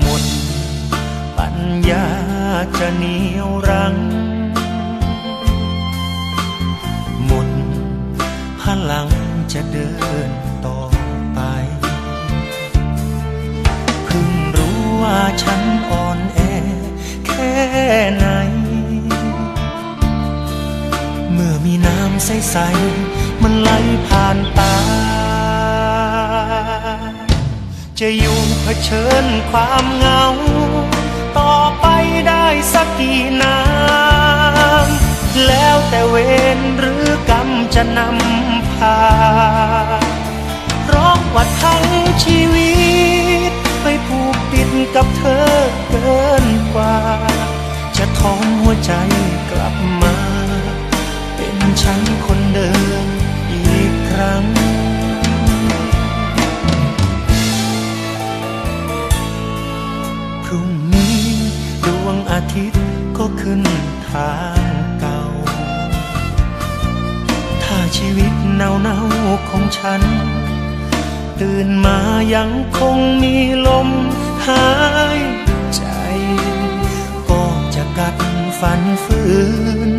หมดปัญญาจะเหนียวรั้ง หมดพลังจะเดินต่อไป เพิ่งรู้ว่าฉันอ่อนแอแค่ไหน เมื่อมีน้ำใสๆ จะอยู่เผชิญความเหงา ต่อไปได้สักกี่น้ำแล้วแต่เวรหรือกรรมจะนำพาเพราะว่าทั้งชีวิต ไปผูกติดกับเธอเกินกว่า จะทอมหัวใจกลับมา เป็นฉันคน พรุ่งนี้ดวงอาทิตย์ก็ขึ้นทางเก่า ถ้าชีวิตเนาเนาของฉัน ตื่นมายังคงมีลมหายใจ ก็จะกัดฝันฝืน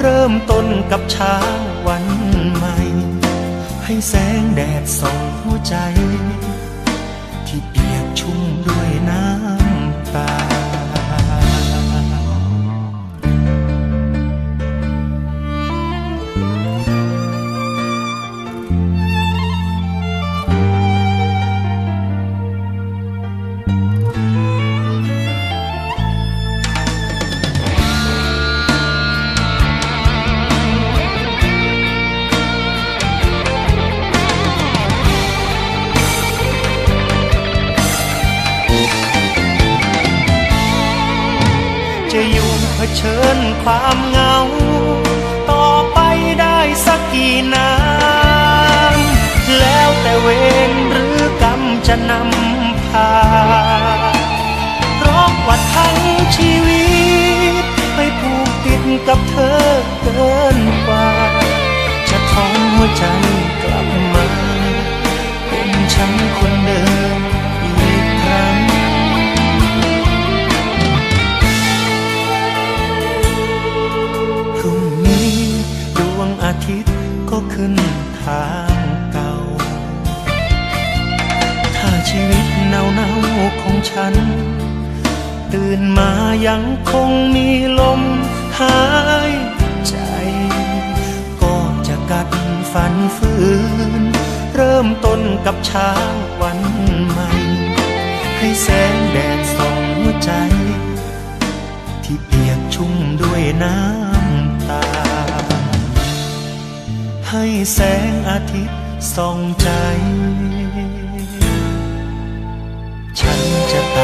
เริ่มต้นกับเช้าวันใหม่ ให้แสงแดดส่องหัวใจ ที่เปียกชุ่ม เชิญความเหงา ต่อไปได้สักกี่น้ำแล้วแต่เวรหรือกรรมจะนำพาเพราะว่าทั้งชีวิตไปผูกติดกับเธอเกินกว่า จะทอมหัวใจ ชีวิตเนาเนาๆของฉัน ตื่นมายังคงมีลมหายใจ ก็จะกัดฝันฝืน เริ่มต้นกับเช้าวันใหม่ ให้แสงแดดส่องหัวใจ ที่เปียกชุ่มด้วยน้ำตา ให้แสงอาทิตย์ส่องใจ chapter.